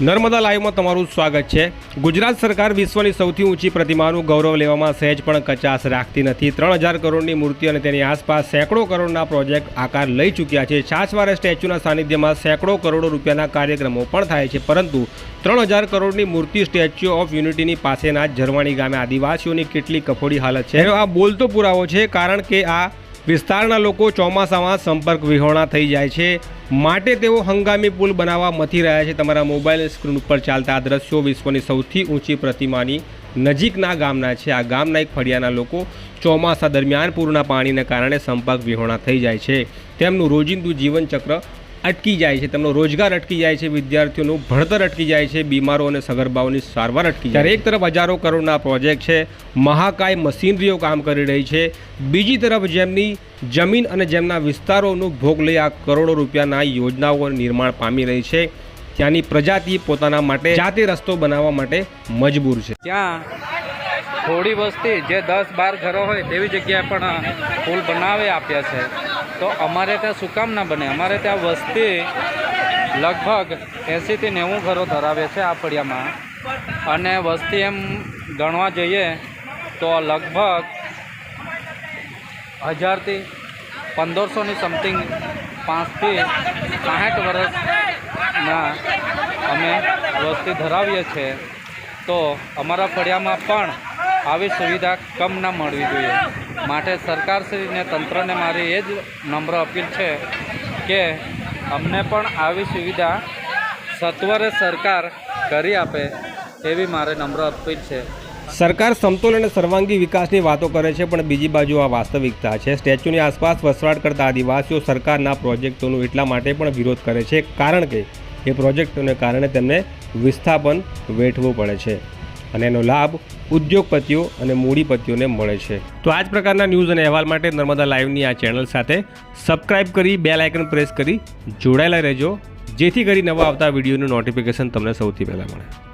નર્મદા લાઈવમાં તમારું સ્વાગત છે. ગુજરાત સરકાર વિશ્વની સૌથી ઊંચી પ્રતિમાનું ગૌરવ લેવામાં સહેજ પણ કચાશ રાખતી નથી. ત્રણ હજાર કરોડની મૂર્તિ અને તેની આસપાસ સેંકડો કરોડના પ્રોજેક્ટ આકાર લઈ ચૂક્યા છે. છાછવારે સ્ટેચ્યુના સાનિધ્યમાં સેંકડો કરોડો રૂપિયાના કાર્યક્રમો પણ થાય છે. પરંતુ ત્રણ હજાર કરોડની મૂર્તિ સ્ટેચ્યુ ઓફ યુનિટીની પાસેના જ ઝરવાણી ગામે આદિવાસીઓની કેટલી કફોડી હાલત છે? આ બોલતો પુરાવો છે કારણ કે આ વિસ્તારના લોકો ચોમાસામાં સંપર્ક વિહોણા થઈ જાય છે. માટે તેઓ હંગામી પુલ બનાવવા મથી રહ્યા છે. તમારા મોબાઈલ સ્ક્રીન ઉપર ચાલતા આ દ્રશ્યો વિશ્વની સૌથી ઊંચી પ્રતિમાની નજીકના ગામના છે. આ ગામના એક ફળિયાના લોકો ચોમાસા દરમિયાન પૂરના પાણીને કારણે સંપર્ક વિહોણા થઈ જાય છે. તેમનું રોજિંદુ જીવનચક્ર અટકી જાય છે, તેમનો રોજગાર અટકી જાય છે, વિદ્યાર્થીઓનું ભણતર અટકી જાય છે, બીમારો અને સગર્ભાઓની સારવાર અટકી જાય એક તરફ હજારો કરોડના પ્રોજેક્ટ છે, મહાકાય મશીનરીઓ કામ કરી રહી છે, બીજી તરફ જેમની જમીન અને જેમના વિસ્તારોનું ભોગ લઈ આ કરોડો રૂપિયાના યોજનાઓ નિર્માણ પામી રહી છે. ત્યાંની પ્રજાતિ પોતાના માટે જાતે રસ્તો બનાવવા માટે મજબૂર છે. ત્યાં થોડી વસ્તી જે દસ બાર ઘરો હોય તેવી જગ્યાએ પણ પુલ બનાવી આપ્યા છે. તો અમારે ત્યાં શું કામ ના બને? અમારે ત્યાં વસ્તી લગભગ એંસીથી નેવું ઘરો ધરાવે છે આ ફળિયામાં. અને વસ્તી એમ ગણવા જઈએ તો લગભગ હજારથી પંદરસોની સમથિંગ પાંચથી સાઠ વર્ષના અમે વસ્તી ધરાવીએ છીએ. તો અમારા ફળિયામાં પણ આવી સુવિધા કમ ના મળવી જોઈએ. માટે સરકારશ્રીને, તંત્રને મારી એ જ નમ્ર અપીલ છે કે અમને પણ આવી સુવિધા સત્વરે સરકાર કરી આપે એવી મારે નમ્ર અપીલ છે. સરકાર સમતોલ અને સર્વાંગી વિકાસની વાતો કરે છે, પણ બીજી બાજુ આ વાસ્તવિકતા છે. સ્ટેચ્યુની આસપાસ વસવાટ કરતા આદિવાસીઓ સરકારના પ્રોજેક્ટોનું એટલા માટે પણ વિરોધ કરે છે, કારણ કે એ પ્રોજેક્ટોને કારણે તેમને વિસ્થાપન વેઠવું પડે છે. અને એનો લાભ ઉદ્યોગપતિઓ અને મૂડીપતિઓને મળે છે. તો આ જ પ્રકારના ન્યૂઝ અને અહેવાલ માટે નર્મદા લાઈવની આ ચેનલ સાથે સબસ્ક્રાઇબ કરી બે લાઇકન પ્રેસ કરી જોડાયેલા રહેજો. જેથી કરી નવા આવતા વિડીયોનું નોટિફિકેશન તમને સૌથી પહેલાં મળે.